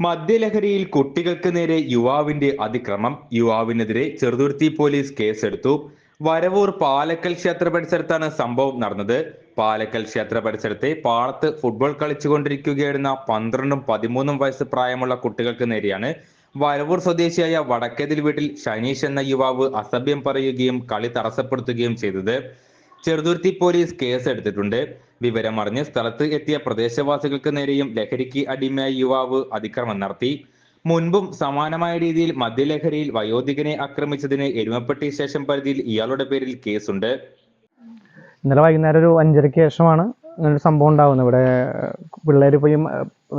മദ്യലഹരിയിൽ കുട്ടികൾക്ക് നേരെ യുവാവിന്റെ അതിക്രമം. യുവാവിനെതിരെ ചെറുതുരുത്തി പോലീസ് കേസെടുത്തു. വരവൂർ പാലക്കൽ ക്ഷേത്ര പരിസരത്താണ് സംഭവം നടന്നത്. പാലക്കൽ ക്ഷേത്ര പരിസരത്തെ പാളത്ത് ഫുട്ബോൾ കളിച്ചുകൊണ്ടിരിക്കുകയായിരുന്ന പന്ത്രണ്ടും പതിമൂന്നും വയസ്സ് പ്രായമുള്ള കുട്ടികൾക്ക് നേരെയാണ് വരവൂർ സ്വദേശിയായ വടക്കേതിൽ വീട്ടിൽ ഷനീഷ് എന്ന യുവാവ് അസഭ്യം പറയുകയും കളി തടസ്സപ്പെടുത്തുകയും ചെയ്തത്. ചെറുതുരുത്തി പോലീസ് കേസ് കേസെടുത്തിട്ടുണ്ട്. വിവരമറിഞ്ഞ് സ്ഥലത്ത് എത്തിയ പ്രദേശവാസികൾക്ക് നേരെയും ലഹരിക്ക് അടിമയായ യുവാവ് അതിക്രമം നടത്തി. മുൻപും സമാനമായ രീതിയിൽ മദ്യലഹരിയിൽ വയോധികനെ ആക്രമിച്ചതിന് എരുമപ്പെട്ടി സ്റ്റേഷൻ പരിധിയിൽ ഇയാളുടെ പേരിൽ കേസുണ്ട്. ഇന്നലെ വൈകുന്നേരം ഒരു അഞ്ചരയ്ക്ക് ശേഷമാണ് ഇങ്ങനൊരു സംഭവം ഉണ്ടാകുന്നത് ഇവിടെ പിള്ളേർ പോയി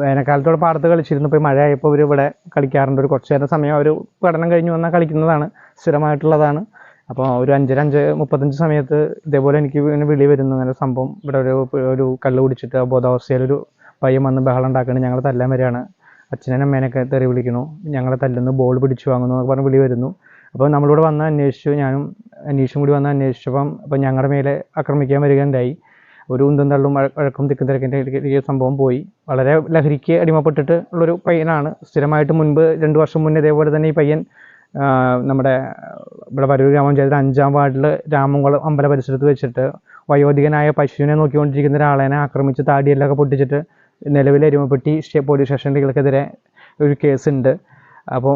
വേനൽക്കാലത്തോടെ പാടത്ത് കളിച്ചിരുന്നു. പോയി മഴയായപ്പോൾ ഇവർ ഇവിടെ കളിക്കാറുണ്ട്. ഒരു കുറച്ച് നേരം സമയം അവർ പഠനം കഴിഞ്ഞ് വന്നാൽ കളിക്കുന്നതാണ്. സ്ഥിരമായിട്ടുള്ളതാണ്. അപ്പോൾ ഒരു അഞ്ചര അഞ്ച് മുപ്പത്തഞ്ച് സമയത്ത് ഇതേപോലെ എനിക്ക് ഇങ്ങനെ വിളി വരുന്നു അങ്ങനെ സംഭവം ഇവിടെ ഒരു ഒരു കള്ള് കുടിച്ചിട്ട് ബോധാവസ്ഥയിലൊരു പയ്യൻ വന്ന് ബഹളം ഉണ്ടാക്കണം ഞങ്ങൾ തല്ലാൻ വരികയാണ്. അച്ഛനും അമ്മേനൊക്കെ തെറി വിളിക്കണു ഞങ്ങളെ തല്ലുന്നു ബോൾ പിടിച്ചു വാങ്ങുന്നു എന്നൊക്കെ പറഞ്ഞ് വിളി വരുന്നു. അപ്പോൾ നമ്മളിവിടെ വന്ന് അന്വേഷിച്ചു ഞാനും അന്വേഷിച്ചും കൂടി വന്ന് അന്വേഷിച്ചപ്പം അപ്പോൾ ഞങ്ങളുടെ മേലെ ആക്രമിക്കാൻ വരികയുണ്ടായി ഒരു ഉന്തും തള്ളും വഴ- വഴക്കും തിക്കും തിരക്കിന്റെ സംഭവം പോയി. വളരെ ലഹരിക്ക് അടിമപ്പെട്ടിട്ട് ഉള്ളൊരു പയ്യനാണ്. സ്ഥിരമായിട്ട് മുൻപ് രണ്ട് വർഷം മുന്നേ ഇതേപോലെ തന്നെ ഈ പയ്യൻ നമ്മുടെ ഇവിടെ വരൂർ ഗ്രാമപഞ്ചായത്തിൽ അഞ്ചാം വാർഡിൽ രാമംകുളം അമ്പല പരിസരത്ത് വെച്ചിട്ട് വയോധികനായ പശുവിനെ നോക്കിക്കൊണ്ടിരിക്കുന്ന ഒരാളെനെ ആക്രമിച്ച് താടിയെല്ലൊക്കെ പൊട്ടിച്ചിട്ട് നിലവിൽ എരുമപ്പെട്ടി പോലീസ് സ്റ്റേഷനിലേക്കെതിരെ ഒരു കേസുണ്ട്. അപ്പോൾ